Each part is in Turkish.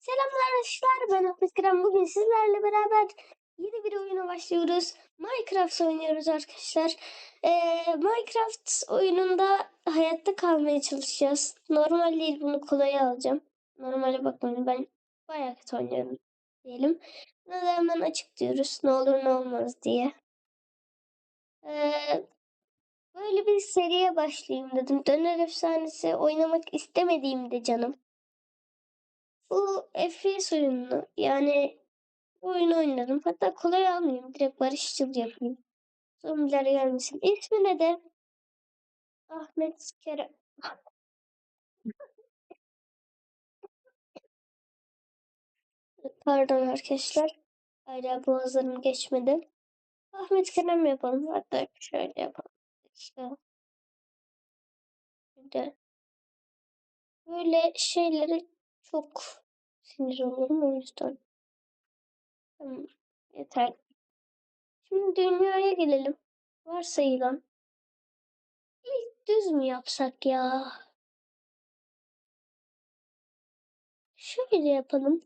Selamlar arkadaşlar ben Ahmet Kıran. Bugün sizlerle beraber yeni bir oyuna başlıyoruz. Minecraft oynuyoruz arkadaşlar. Ee, Minecraft oyununda hayatta kalmaya çalışacağız. Normal değil bunu kolaya alacağım. Normale bakmayın ben bayağı kötü oynuyorum diyelim. Buna da hemen açık diyoruz. Ne olur ne olmaz diye. Ee, böyle bir seriye başlayayım dedim. Döner efsanesi oynamak istemediğimde canım. Bu FPS oyununu yani bu oyunu oynadım. Hatta kolay almayayım. Direkt barışçıl yapayım. Zombiler gelmesin. İsmi ne de? Ahmet Kerem. Pardon arkadaşlar. Hala boğazlarım geçmedi. Ahmet Kerem yapalım. Hatta şöyle yapalım. İşte. Böyle şeyleri çok sinir olurum o yüzden. Tamam. Yeter. Şimdi dünyaya gelelim. Varsayılan. İlk düz mü yapsak ya? Şöyle yapalım.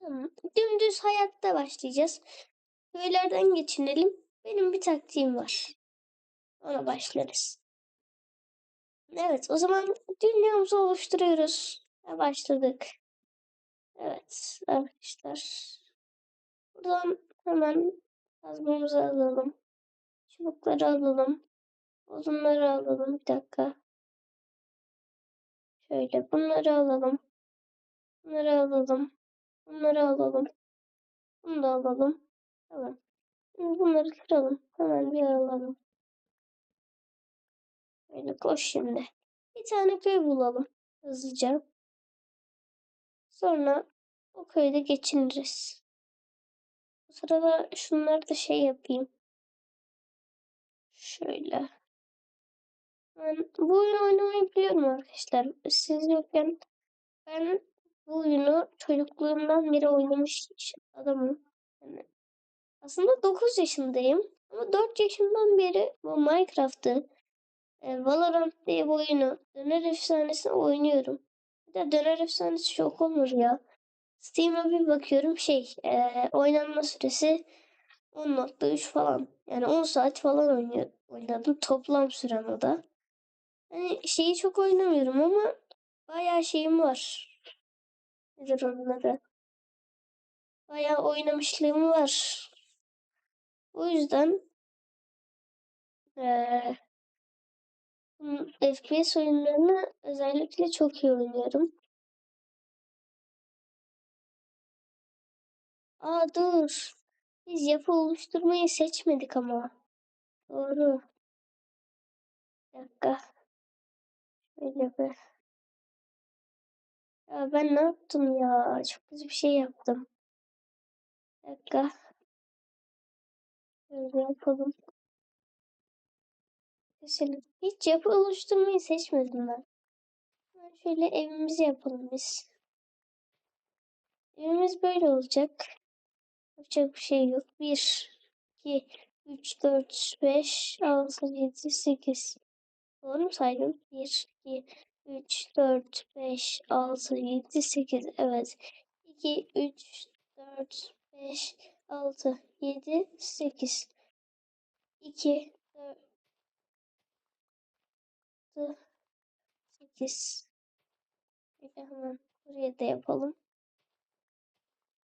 Tamam. Dümdüz hayatta başlayacağız. Köylerden geçinelim. Benim bir taktiğim var. Ona başlarız. Evet, o zaman dünyamızı oluşturuyoruz. Başladık. Evet, arkadaşlar. Buradan hemen kazmamızı alalım. Çubukları alalım. Odunları alalım. Bir dakika. Şöyle bunları alalım. Bunları alalım. Bunları alalım. Bunu da alalım. Tamam. Şimdi bunları kıralım. Hemen bir alalım. Böyle koş şimdi. Bir tane köy bulalım. Hızlıca. Sonra o köyde geçiniriz. Bu sırada şunları da şey yapayım. Şöyle. Ben bu oyunu oynamayı biliyorum arkadaşlar. Siz yokken ben bu oyunu çocukluğumdan beri oynamış adamım. Yani aslında 9 yaşındayım. Ama 4 yaşından beri bu Minecraft'ı e, Valorant diye bu oyunu Döner Efsanesi'ni oynuyorum. De Döner Efsanesi çok olur ya. Steam'a bir bakıyorum şey e, oynanma süresi 10.3 falan. Yani 10 saat falan oynadım toplam sürem o da. Hani şeyi çok oynamıyorum ama bayağı şeyim var. Nedir onun adı? Bayağı oynamışlığım var. O yüzden eee FPS oyunlarını özellikle çok iyi oynuyorum. Aa dur. Biz yapı oluşturmayı seçmedik ama. Doğru. Bir dakika. Şöyle bir. Ya ben ne yaptım ya? Çok kötü bir şey yaptım. Bir dakika. Şöyle yapalım. Mesela hiç yapı oluşturmayı seçmedim ben. Şöyle evimizi yapalım biz. Evimiz böyle olacak. Yapacak bir şey yok. 1, 2, 3, 4, 5, 6, 7, 8. Doğru mu saydım? 1, 2, 3, 4, 5, 6, 7, 8. Evet. 2, 3, 4, 5, 6, 7, 8. 2, 4, 8. Bir de hemen buraya da yapalım.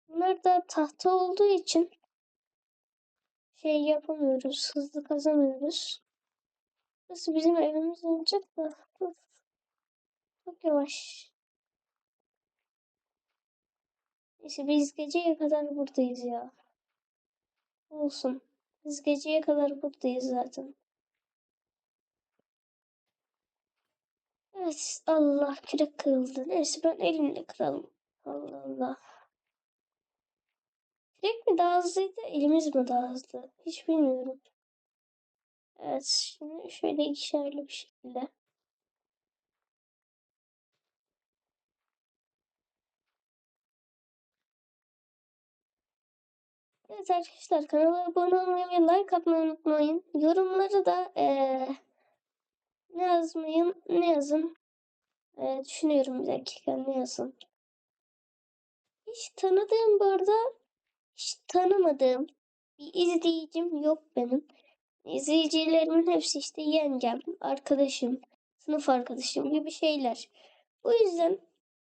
Bunlar da tahta olduğu için şey yapamıyoruz. Hızlı kazamıyoruz. Burası bizim evimiz olacak da. Dur. Çok yavaş. Neyse biz geceye kadar buradayız ya. Olsun. Biz geceye kadar buradayız zaten. Evet Allah kürek kırıldı. Neyse ben elimle kıralım. Allah Allah. Kürek mi daha hızlıydı elimiz mi daha hızlı? Hiç bilmiyorum. Evet şimdi şöyle ikişerli bir şekilde. Evet arkadaşlar kanala abone olmayı ve like atmayı unutmayın. Yorumları da eee ne yazmayın ne yazın. Eee, düşünüyorum bir dakika ne yazın. Hiç tanıdığım bu arada hiç tanımadığım bir izleyicim yok benim. İzleyicilerimin hepsi işte yengem, arkadaşım, sınıf arkadaşım gibi şeyler. Bu yüzden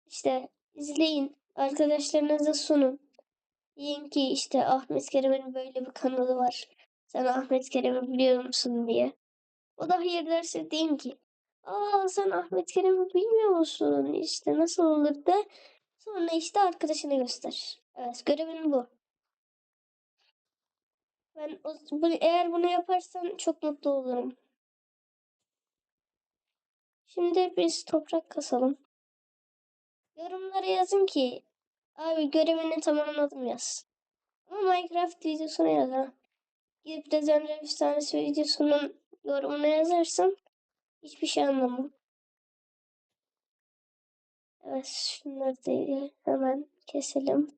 işte izleyin, arkadaşlarınıza sunun. Deyin ki işte Ahmet Kerem'in böyle bir kanalı var. Sen Ahmet Kerem'i biliyor musun diye. O da hayır derse deyin ki Aa sen Ahmet Kerem'i bilmiyor musun? İşte nasıl olur da sonra işte arkadaşına göster. Evet görevin bu. Ben o, bu, eğer bunu yaparsan çok mutlu olurum. Şimdi biz toprak kasalım. Yorumlara yazın ki abi görevini tamamladım yaz. Ama Minecraft videosuna yaz ha. Gidip de Zenre Efsanesi videosunun yorumuna yazarsan hiçbir şey anlamam. Evet şunları da hemen keselim.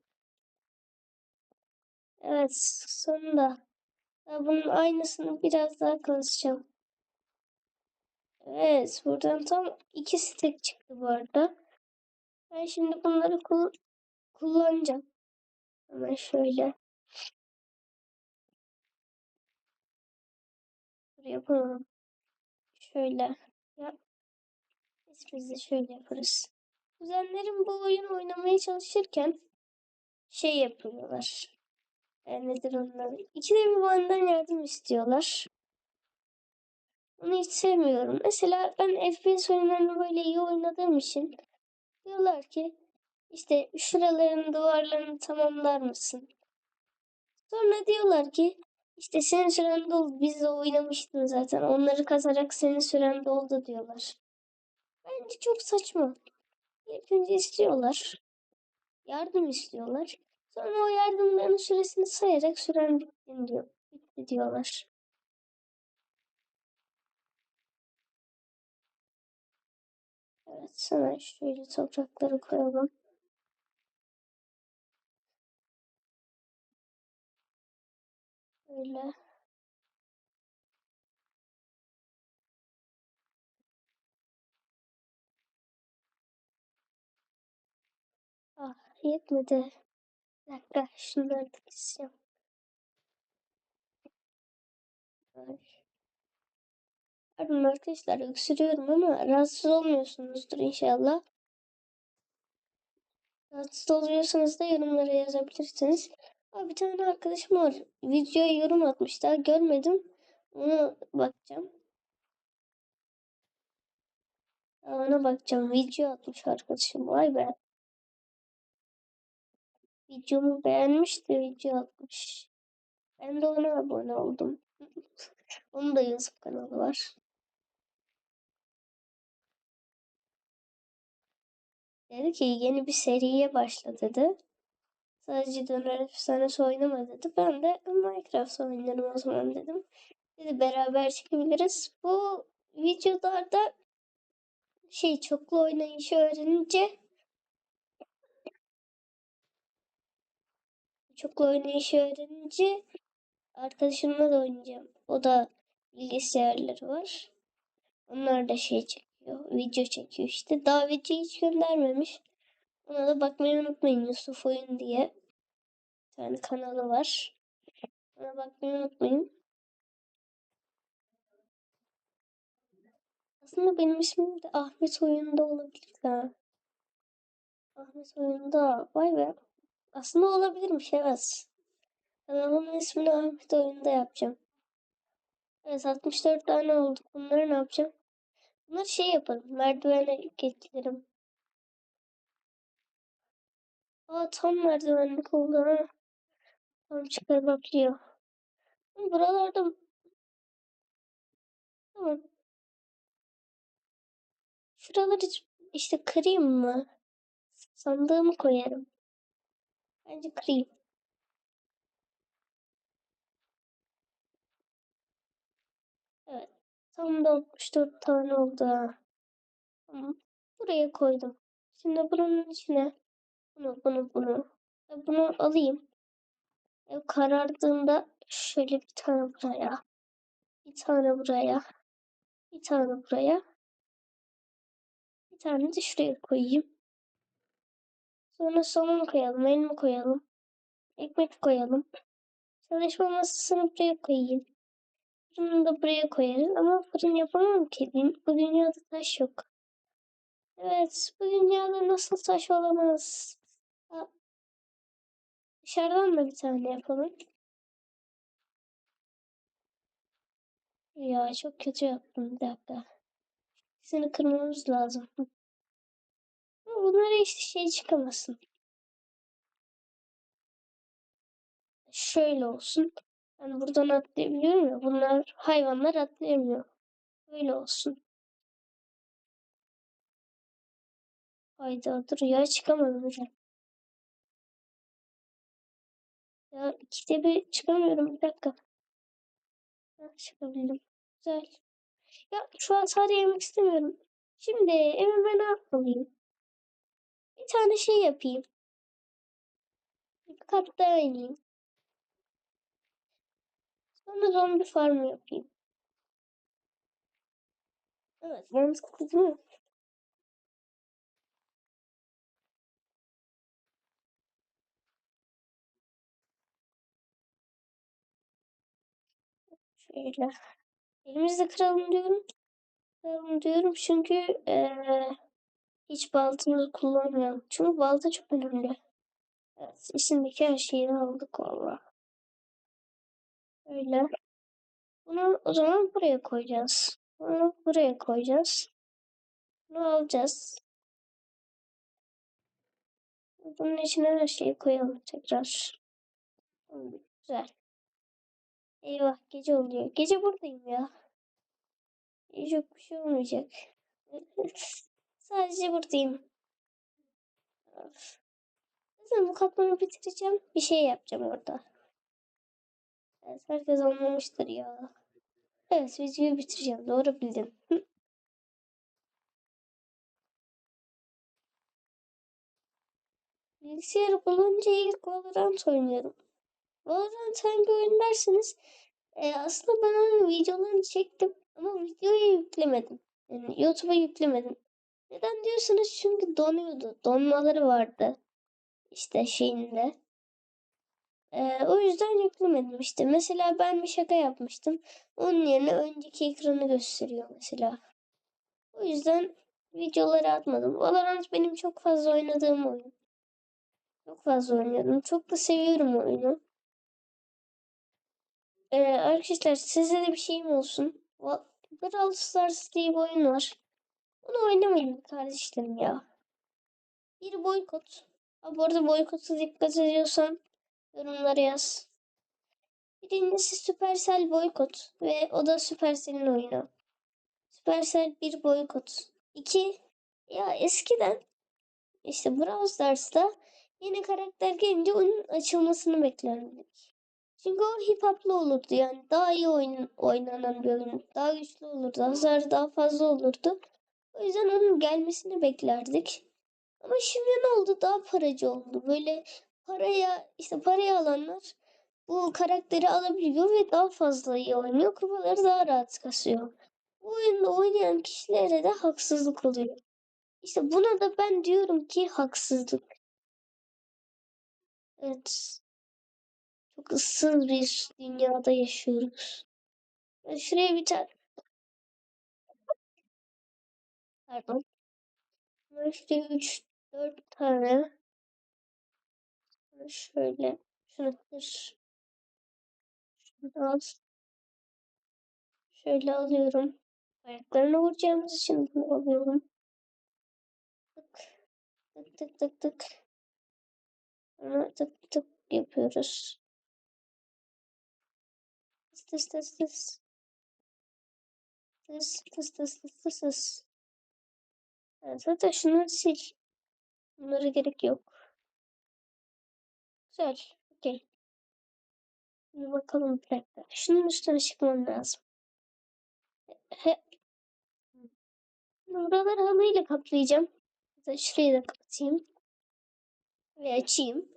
Evet sonunda. Ya bunun aynısını biraz daha kazacağım. Evet buradan tam iki stek çıktı bu arada. Ben şimdi bunları kul kullanacağım. Hemen şöyle. Koyalım. Şöyle. Biz, de şöyle yaparız. Kuzenlerim bu oyunu oynamaya çalışırken şey yapıyorlar. E, nedir onlar? İkide bir benden yardım istiyorlar. Onu hiç sevmiyorum. Mesela ben FPS oyunlarını böyle iyi oynadığım için diyorlar ki işte şuraların duvarlarını tamamlar mısın? Sonra diyorlar ki işte senin süren doldu. Biz de oynamıştın zaten. Onları kazarak senin süren doldu diyorlar. Bence çok saçma. İlk önce istiyorlar. Yardım istiyorlar. Sonra o yardımların süresini sayarak süren bitti diyor. Bitti diyorlar. Evet, sana şöyle toprakları koyalım. Böyle. Ah, yetmedi. Bir dakika, şunları da keseceğim. Pardon arkadaşlar, öksürüyorum ama rahatsız olmuyorsunuzdur inşallah. Rahatsız oluyorsanız da yorumlara yazabilirsiniz. Aa, bir tane arkadaşım var. Videoya yorum atmış. Daha görmedim. Ona bakacağım. Ona bakacağım. Video atmış arkadaşım. Vay be. Videomu beğenmiş de video atmış. Ben de ona abone oldum. Onun da YouTube kanalı var. Dedi ki yeni bir seriye başla dedi. Sadece Döner Efsanesi oynama dedi. Ben de Minecraft oynarım o zaman dedim. Dedi beraber çekebiliriz. Bu videolarda şey çoklu oynayışı öğrenince çoklu oynayışı öğrenince arkadaşımla da oynayacağım. O da bilgisayarları var. Onlar da şey çekiyor. Video çekiyor işte. Daha video hiç göndermemiş. Ona da bakmayı unutmayın. Yusuf Oyun diye. Bir tane kanalı var. Ona bakmayı unutmayın. Aslında benim ismim de Ahmet Oyun'da olabilir ha. Ahmet Oyun'da. Vay be. Aslında olabilirmiş evet. Kanalımın ismini Ahmet Oyun'da yapacağım. Evet 64 tane oldu. Bunları ne yapacağım? Bunları şey yapalım. Merdivene getiririm. Aa tam merdivenlik oldu ha. Tam çıkar bakıyor. Buralarda tamam. Şuraları işte kırayım mı? Sandığımı koyarım. Bence kırayım. Evet. Tam da 64 tane oldu. Tamam. Buraya koydum. Şimdi bunun içine bunu, bunu, bunu. Bunu alayım. Ev karardığında şöyle bir tane buraya. Bir tane buraya. Bir tane buraya. Bir tane de şuraya koyayım. Sonra somun koyalım, elma koyalım. Ekmek koyalım. Çalışma masasını buraya koyayım. Fırını da buraya koyarız ama fırın yapamam ki. Bu dünyada taş yok. Evet, bu dünyada nasıl taş olamaz? Dışarıdan da bir tane yapalım. Ya çok kötü yaptım bir dakika. İkisini kırmamız lazım. Bunlara işte şey çıkamasın. Şöyle olsun. Ben buradan atlayabiliyorum ya. Bunlar hayvanlar atlayamıyor. Böyle olsun. Hayda dur ya çıkamadım hocam. Ya bir çıkamıyorum bir dakika. Ha, çıkabildim. Güzel. Ya şu an sadece yemek istemiyorum. Şimdi evime ne yapmalıyım? Bir tane şey yapayım. Bir kat daha ineyim. Sonra zombi farmı yapayım. Evet mantıklı değil Şöyle. Elimizde kıralım diyorum. Kıralım diyorum çünkü eee, hiç baltamızı kullanmıyorum. Çünkü balta çok önemli. Evet, içindeki her şeyi aldık valla. Öyle. Bunu o zaman buraya koyacağız. Bunu buraya koyacağız. Bunu alacağız. Bunun içine her şeyi koyalım tekrar. Güzel. Eyvah gece oluyor. Gece buradayım ya. Çok bir şey olmayacak. Sadece buradayım. Zaten bu katmanı bitireceğim. Bir şey yapacağım orada. Evet, herkes anlamıştır ya. Evet videoyu bitireceğim. Doğru bildin. Hı. Bilgisayarı bulunca ilk Valorant oynuyorum. Valorant hangi oyun derseniz e, aslında ben onun videolarını çektim ama videoyu yüklemedim. Yani YouTube'a yüklemedim. Neden diyorsunuz? Çünkü donuyordu. Donmaları vardı. İşte şeyinde. Ee, o yüzden yüklemedim işte. Mesela ben bir şaka yapmıştım. Onun yerine önceki ekranı gösteriyor mesela. O yüzden videoları atmadım. Valorant benim çok fazla oynadığım oyun. Çok fazla oynuyorum. Çok da seviyorum oyunu. Ee, arkadaşlar size de bir şeyim olsun. Brawl Stars diye bir oyun var. Onu oynamayın kardeşlerim ya. Bir boykot. Ha, bu arada boykota dikkat ediyorsan yorumlara yaz. Birincisi Supercell boykot ve o da Supercell'in oyunu. Supercell bir boykot. İki, ya eskiden işte Brawl Stars'ta yeni karakter gelince onun açılmasını beklerdik. Çünkü o hip hop'lu olurdu yani daha iyi oyun, oynanan bir oyun. Daha güçlü olurdu. Hasarı daha fazla olurdu. O yüzden onun gelmesini beklerdik. Ama şimdi ne oldu? Daha paracı oldu. Böyle paraya işte parayı alanlar bu karakteri alabiliyor ve daha fazla iyi oynuyor. Kupaları daha rahat kasıyor. Bu oyunda oynayan kişilere de haksızlık oluyor. İşte buna da ben diyorum ki haksızlık. Evet. Çok ıssız bir dünyada yaşıyoruz. Şuraya bir tane... Pardon. Ben şuraya 3 4 tane şöyle şunu kır. Şunu al. Şöyle alıyorum. Ayaklarına vuracağımız için bunu alıyorum. Tık tık tık tık tık. Sonra tık tık yapıyoruz. Tıs tıs tıs tıs. Tıs tıs tıs tıs tıs tıs. Evet, zaten şunları sil. Bunlara gerek yok. Güzel. Okey. Bir bakalım bir dakika. Şunun üstüne çıkmam lazım. He. Buraları halıyla kaplayacağım. Hatta Şurayı da kapatayım. Ve açayım.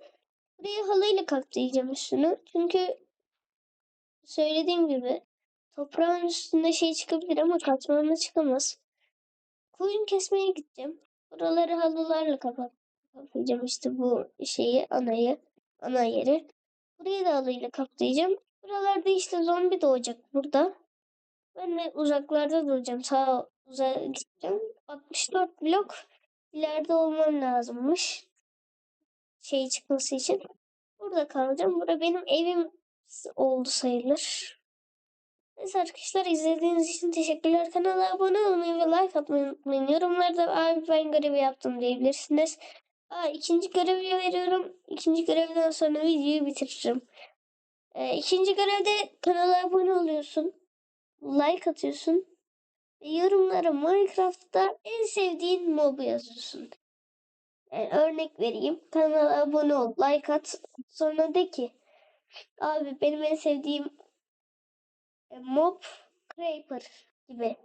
Burayı halıyla kaplayacağım üstünü. Çünkü söylediğim gibi toprağın üstünde şey çıkabilir ama katmanla çıkamaz. Koyun kesmeye gideceğim. Buraları halılarla kapat kaplayacağım işte bu şeyi anayı ana yeri. Burayı da alıyla kaplayacağım. Buralarda işte zombi doğacak burada. Ben de uzaklarda duracağım. Sağa uzağa gideceğim. 64 blok ileride olmam lazımmış. Şey çıkması için. Burada kalacağım. Burada benim evim oldu sayılır. Neyse arkadaşlar izlediğiniz için teşekkürler. Kanala abone olmayı ve like atmayı unutmayın. Yorumlarda abi ben görevi yaptım diyebilirsiniz. Aa, ikinci görevi veriyorum. İkinci görevden sonra videoyu bitiririm. Ee, ikinci görevde kanala abone oluyorsun. Like atıyorsun. Ve yorumlara Minecraft'ta en sevdiğin mobu yazıyorsun. Yani örnek vereyim. Kanala abone ol. Like at. Sonra de ki abi benim en sevdiğim e, mob Creeper gibi.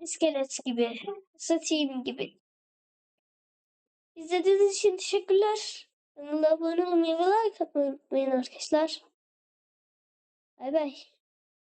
İskelet gibi. Steam gibi. İzlediğiniz için teşekkürler. Kanala abone olmayı ve like atmayı unutmayın arkadaşlar. Bay bay.